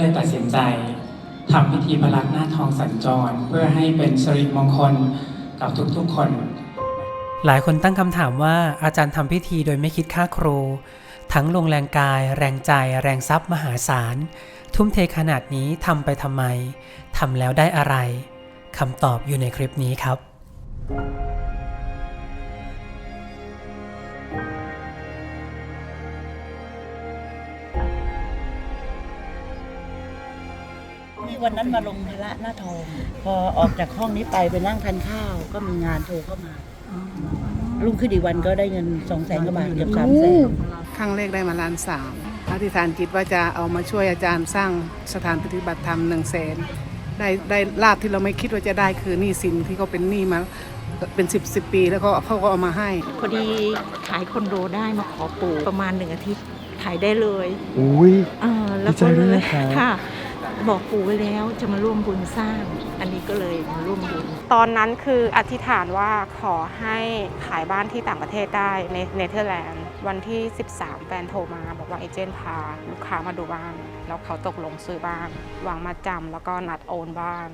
เลยตัดสินใจทำพิธีพลักหน้าทองสัญจร เพื่อให้เป็นสิริมงคลกับทุกๆคน หลายคนตั้งคำถามว่าอาจารย์ทำพิธีโดยไม่คิดค่าครู ทั้งลงแรงกาย แรงใจ แรงทรัพย์มหาศาล ทุ่มเทขนาดนี้ทำไปทำไมทำแล้วได้อะไรคำตอบอยู่ในคลิปนี้ครับนี่ วันนั้นมาลงพระหน้าทองพอออกจากห้องนี้ไปไปนั่งทานข้าว ก็มีงานโทรเข้ามารุ่งขึ้นอีกวันก็ได้เงินสองแสนกว่าบาทเกือบสามแสนครั้งแรกได้มาล้านสามอธิษฐานจิตว่าจะเอามาช่วยอาจารย์สร้างสถานปฏิบัติธรรมหนึ่งแสนได้ได้ลาบที่เราไม่คิดว่าจะได้คือหนี้สินที่เขาเป็นหนี้มาเป็นสิบสิบปีแล้วก็เขาก็เอามาให้ พอดีขายคอนโดได้มาขอปู่ประมาณหนึ่งอาทิตย์ขายได้เลย อุ้ยเออแล้วดีใจก็ด้วยเลนะยครับค่ะ บอกปู่ไว้แล้วจะมาร่วมบุญสร้าง อันนี้ก็เลยมาร่วมบุญ ตอนนั้นคืออธิษฐานว่าขอให้ขายบ้านที่ต่างประเทศได้ในเนเธอร์แลนด์วันที่ 13 แฟนโทรมา บอกว่าเอเจนต์พาลูกค้ามาดูบ้าน แล้วเขาตกลงซื้อบ้านวางมาจำแล้วก็นัดโอนบ้าน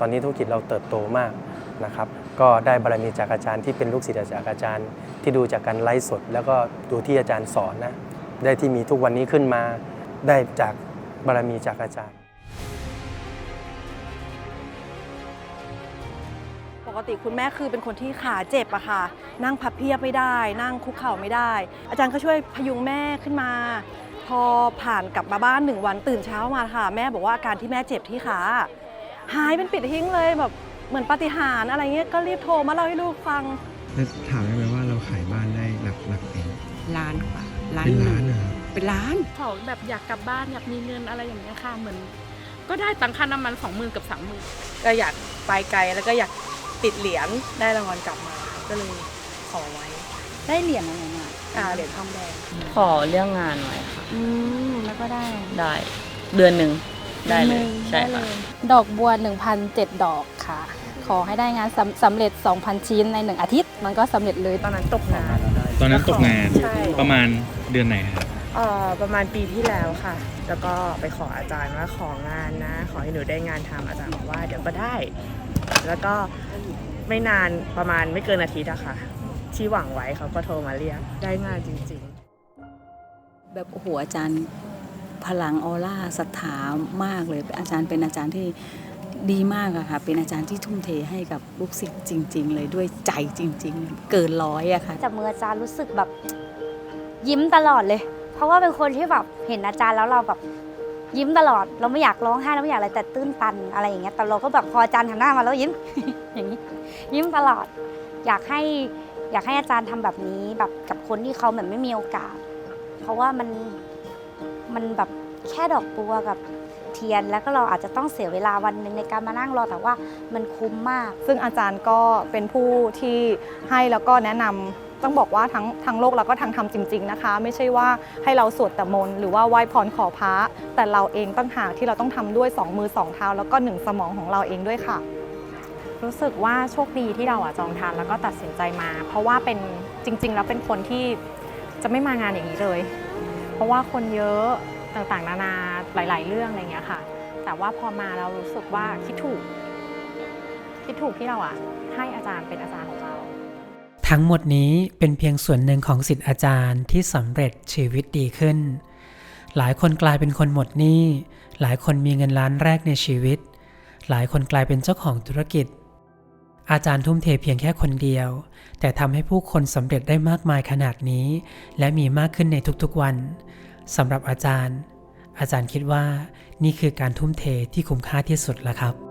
ตอนนี้ธุรกิจเราเติบโตมากนะครับ ก็ได้บารมีจากอาจารย์ที่เป็นลูกศิษย์จากอาจารย์ ที่ดูจากการไลฟ์สด แล้วก็ดูที่อาจารย์สอนนะได้ที่มีทุกวันนี้ขึ้นมาได้จากบารมีจากอาจารย์ ปกติคุณแม่คือเป็นคนที่ขาเจ็บอะค่ะ นั่งพับเพียบไม่ได้ นั่งคุกเข่าไม่ได้ อาจารย์ก็ช่วยพยุงแม่ขึ้นมา พอผ่านกลับมาบ้านหนึ่งวันตื่นเช้ามาค่ะ แม่บอกว่าอาการที่แม่เจ็บที่ขาหายเป็นปิดทิ้งเลยแบบเหมือนปาฏิหาริย์อะไรเงี้ยก็รีบโทรมาเล่าให้ลูกฟังแล้วถามได้ไหมว่าเราขายบ้านได้หลักหลักเองล้านกว่าล้านเป็นหนึ่ล้างนเหรอเป็นล้านเขาแบบอยากกลับบ้านอยากมีเงินอะไรอย่างเงี้ยค่ะเหมือน ก็ได้ตังค่าน้ำมันสองหมื่นกับสามหมื่นก็อยากไปไกลแล้วก็อยาก ติดเหรียญได้รางวัลกลับมาก็เลยขอไว้ได้เหรียญอะไรมาอ่าเหรียญทองแดงขอเรื่องงานไว้ค่ะอืมแล้วก็ได้ได้เดือนหนึ่งได้เลยใช่ค่ะดอกบัว1,007ดอกค่ะ ขอให้ได้งานสำสำเร็จ 2,000 ชิ้นใน 1 อาทิตย์ มันก็สำเร็จเลยตอนนั้นตกงาน ตอนนั้นตกงานใช่ ประมาณเดือนไหนครับเอ่อประมาณปีที่แล้วค่ะ แล้วก็ไปขออาจารย์ว่าของานนะ ขอให้หนูได้งานทำอาจารย์บอกว่าเดี๋ยวก็ได้ แล้วก็ไม่นานประมาณไม่เกินอาทิตย์อะค่ะ ที่หวังไว้เขาก็โทรมาเรียก ได้งานจริงๆ แบบโอ้โหอาจารย์พลังออร่าศรัทธามากเลย อาจารย์เป็นอาจารย์ที่ดีมากอะค่ะ เป็นอาจารย์ที่ทุ่มเทให้กับลูกศิษย์จริง ๆ เลยด้วยใจจริง ๆ เกินร้อยอะค่ะจับมืออาจารย์รู้สึกแบบยิ้มตลอดเลย เพราะว่าเป็นคนที่แบบเห็นอาจารย์แล้วเราแบบ ยิ้มตลอด เราไม่อยากร้องไห้เราไม่อยากอะไรแต่ตื้นตันอะไรอย่างเงี้ยแต่เราก็แบบพออาจารย์หันหน้ามาแล้วยิ้ม อย่างนี้ ยิ้มตลอด อยากให้อยากให้อาจารย์ทำแบบนี้แบบกับคนที่เขาแบบไม่มีโอกาส เพราะว่ามันมันแบบแค่ดอกบัวกับเทียนแล้วก็เราอาจจะต้องเสียเวลาวันหนึ่งในการมานั่งรอแต่ว่ามันคุ้มมาก ซึ่งอาจารย์ก็เป็นผู้ที่ให้แล้วก็แนะนำ ต้องบอกว่าทั้งทั้งโลกแล้วก็ทั้งทำจริง ๆนะคะ ไม่ใช่ว่าให้เราสวดแต่มนต์หรือว่าไหว้พรขอพระแต่เราเองตั้งหากที่เราต้องทำด้วยสองมือสองเท้า แล้วก็หนึ่งสมองของเราเองด้วยค่ะ รู้สึกว่าโชคดีที่เราอะจองทานแล้วก็ตัดสินใจมา เพราะว่าเป็นจริง ๆ แล้วเป็นคนที่จะไม่มางานอย่างนี้เลย เพราะว่าคนเยอะต่างๆ นานาหลาย ๆ เรื่องอะไรอย่างเงี้ยค่ะ แต่ว่าพอมาเรารู้สึกว่าคิดถูก คิดถูกที่เราอะให้อาจารย์เป็นอาจารย์ ทั้งหมดนี้เป็นเพียงส่วนหนึ่งของสิทธิ์อาจารย์ที่สำเร็จชีวิตดีขึ้น หลายคนกลายเป็นคนหมดหนี้ หลายคนมีเงินล้านแรกในชีวิต หลายคนกลายเป็นเจ้าของธุรกิจ อาจารย์ทุ่มเทเพียงแค่คนเดียว แต่ทำให้ผู้คนสำเร็จได้มากมายขนาดนี้ และมีมากขึ้นในทุกๆวันสำหรับอาจารย์ อาจารย์คิดว่านี่คือการทุ่มเทที่คุ้มค่าที่สุดแล้วครับ